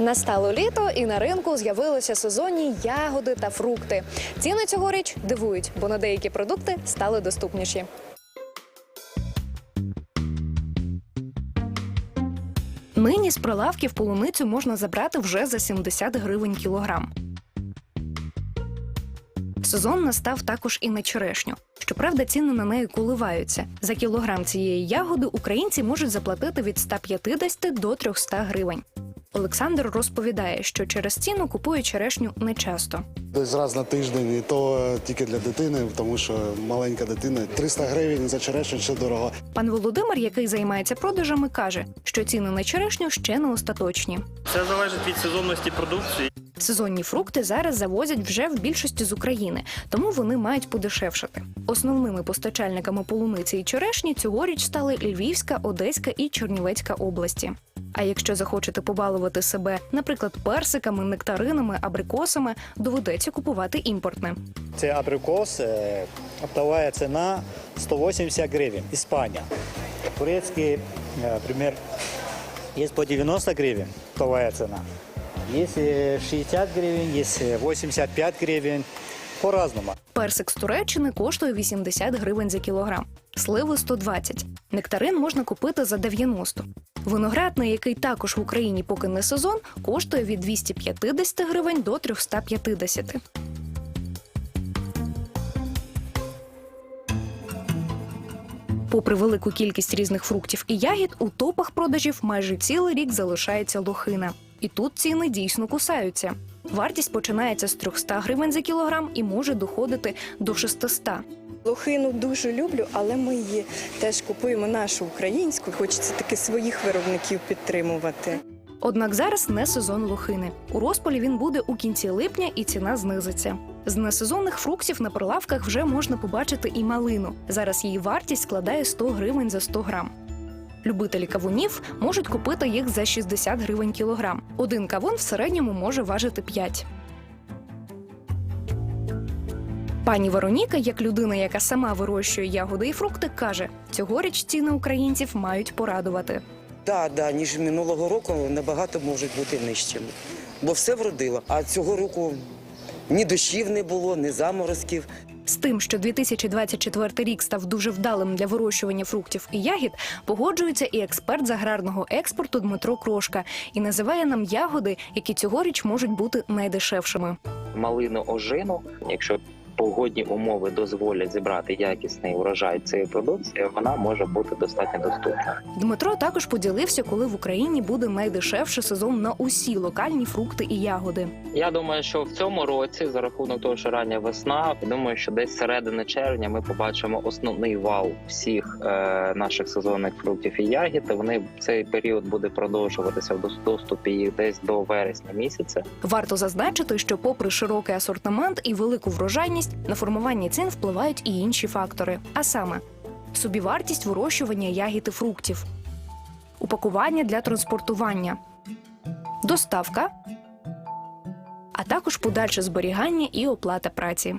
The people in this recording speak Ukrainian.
Настало літо, і на ринку з'явилися сезонні ягоди та фрукти. Ціни цьогоріч дивують, бо на деякі продукти стали доступніші. Нині з прилавків полуницю можна забрати вже за 70 гривень кілограм. Сезон настав також і на черешню. Щоправда, ціни на неї коливаються. За кілограм цієї ягоди українці можуть заплатити від 150 до 300 гривень. Олександр розповідає, що через ціну купує черешню нечасто. Десь раз на тиждень, і то е, тільки для дитини, тому що маленька дитина 300 гривень за черешню це дорого. Пан Володимир, який займається продажами, каже, що ціни на черешню ще не остаточні. Це залежить від сезонності продукції. Сезонні фрукти зараз завозять вже в більшості з України, тому вони мають подешевшати. Основними постачальниками полуниці і черешні цьогоріч стали Львівська, Одеська і Чернівецька області. А якщо захочете побалувати себе, наприклад, персиками, нектаринами, абрикосами, доведеться купувати імпортне. Це абрикос, е, оптовая ціна 180 гривень. Іспанія. Турецький, е, наприклад, є по 90 гривень оптовая ціна. Є е, 60 гривень, є е, 85 гривень. По-разному. Персик з Туреччини коштує 80 гривень за кілограм, сливи 120. Нектарин можна купити за 90. Виноград, на який також в Україні поки не сезон, коштує від 250 гривень до 350. Попри велику кількість різних фруктів і ягід, у топах продажів майже цілий рік залишається лохина. І тут ціни дійсно кусаються. Вартість починається з 300 гривень за кілограм і може доходити до 600. Лохину дуже люблю, але ми її теж купуємо нашу українську. Хочеться таки своїх виробників підтримувати. Однак зараз не сезон лохини. У розпалі він буде у кінці липня і ціна знизиться. З несезонних фруктів на прилавках вже можна побачити і малину. Зараз її вартість складає 100 гривень за 100 грам. Любителі кавунів можуть купити їх за 60 гривень кілограм. Один кавун в середньому може важити 5. Пані Вероніка, як людина, яка сама вирощує ягоди і фрукти, каже: цьогоріч ціни українців мають порадувати. Так, да, ніж минулого року набагато можуть бути нижчими. Бо все вродило. А цього року ні дощів не було, ні заморозків. З тим, що 2024 рік став дуже вдалим для вирощування фруктів і ягід, погоджується і експерт з аграрного експорту Дмитро Крошка і називає нам ягоди, які цьогоріч можуть бути найдешевшими. малину ожину, якщо погодні умови дозволять зібрати якісний урожай цієї продукції, вона може бути достатньо доступна. Дмитро також поділився, коли в Україні буде найдешевший сезон на усі локальні фрукти і ягоди. Я думаю, що в цьому році, за рахунок того, що рання весна, думаю, що десь середини червня ми побачимо основний вал всіх е, наших сезонних фруктів і ягід. Вони цей період буде продовжуватися в дос- доступі їх десь до вересня місяця. Варто зазначити, що, попри широкий асортимент і велику врожайність, на формування цін впливають і інші фактори, а саме собівартість вирощування ягід і фруктів, упакування для транспортування, доставка, а також подальше зберігання і оплата праці.